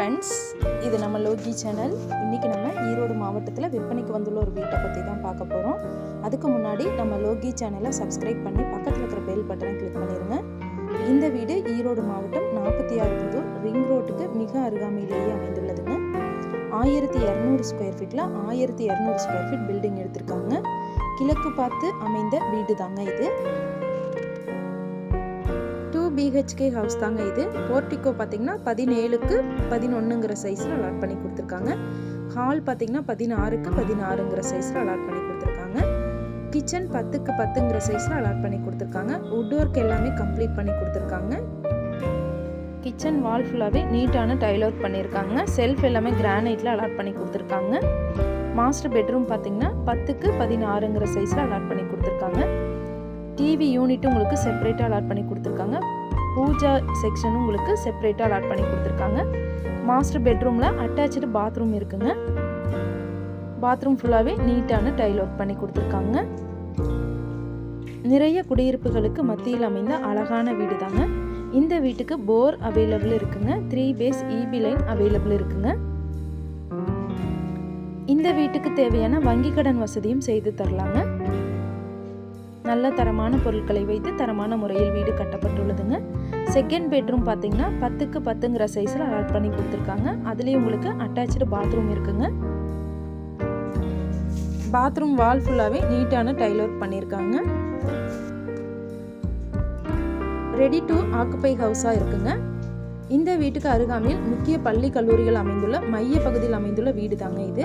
Friends இது நம்ம Loki channel இன்றைக்கி நம்ம ஈரோடு மாவட்டத்தில் விற்பனைக்கு வந்துள்ள ஒரு வீட்டை பற்றி தான் பார்க்க போகிறோம் அதுக்கு முன்னாடி நம்ம லோகி சேனலை சப்ஸ்கிரைப் பண்ணி பக்கத்தில் இருக்கிற பெல் பட்டனை கிளிக் பண்ணிடுங்க இந்த வீடு ஈரோடு மாவட்டம் நாற்பத்தி ஆறு புதூர் ரிங் ரோட்டுக்கு மிக அருகாமையிலேயே அமைந்துள்ளதுங்க. ஆயிரத்தி இரநூறு ஸ்கொயர் ஃபீட்டில் ஆயிரத்தி இரநூறு ஸ்கொயர் ஃபீட் பில்டிங் எடுத்திருக்காங்க. கிழக்கு பார்த்து அமைந்த வீடு தாங்க இது. பிஹெச்கே ஹவுஸ் தாங்க இது. போர்ட்டிக்கோ பார்த்தீங்கன்னா பதினேழுக்கு பதினொன்றுங்கிற சைஸில் அலாட் பண்ணி கொடுத்துருக்காங்க. ஹால் பார்த்தீங்கன்னா பதினாறுக்கு பதினாறுங்கிற சைஸில் அலாட் பண்ணி கொடுத்துருக்காங்க. கிச்சன் பத்துக்கு பத்துங்கிற சைஸில் அலாட் பண்ணி கொடுத்துருக்காங்க. வுட் ஒர்க் எல்லாமே கம்ப்ளீட் பண்ணி கொடுத்துருக்காங்க. கிச்சன் வால் ஃபுல்லாகவே நீட்டான டைல் ஒர்க் பண்ணியிருக்காங்க செல்ஃப் எல்லாமே கிரானைட்டில் அலாட் பண்ணி கொடுத்துருக்காங்க. மாஸ்டர் பெட்ரூம் பார்த்தீங்கன்னா பத்துக்கு பதினாறுங்கிற சைஸில் அலாட் பண்ணி கொடுத்துருக்காங்க. டிவி யூனிட் உங்களுக்கு செப்பரேட்டாக அலாட் பண்ணி கொடுத்துருக்காங்க. பூஜா செக்ஷனும் உங்களுக்கு செப்பரேட்டாக அலாட் பண்ணி கொடுத்துருக்காங்க. மாஸ்டர் பெட்ரூமில் அட்டாச்சு பாத்ரூம் இருக்குங்க. பாத்ரூம் ஃபுல்லாகவே நீட்டான டைல் ஒர்க் பண்ணி கொடுத்துருக்காங்க. நிறைய குடியிருப்புகளுக்கு மத்தியில் அமைந்த அழகான வீடு தாங்க இந்த வீட்டுக்கு போர் அவைலபிள் இருக்குங்க. Three phase EB line available இருக்குங்க. இந்த வீட்டுக்கு தேவையான வங்கி கடன் வசதியும் செய்து தரலாங்க. நல்ல தரமான பொருட்களை வைத்து தரமான முறையில் வீடு கட்டப்பட்டுள்ளதுங்க. செகண்ட் பெட்ரூம் பார்த்தீங்கன்னா பத்துக்கு பத்துங்கிற சைஸில் அலாட் பண்ணி கொடுத்துருக்காங்க. அதுலேயும் உங்களுக்கு அட்டாச்சு பாத்ரூம் இருக்குங்க. பாத்ரூம் வால் ஃபுல்லாகவே நீட்டான டைல் ஒர்க் பண்ணியிருக்காங்க. ரெடி டு ஆக்குப்பை ஹவுஸாக இருக்குங்க. இந்த வீட்டுக்கு அருகாமையில் முக்கிய பள்ளி கல்லூரிகள் அமைந்துள்ள மைய பகுதியில் அமைந்துள்ள வீடு தாங்க இது.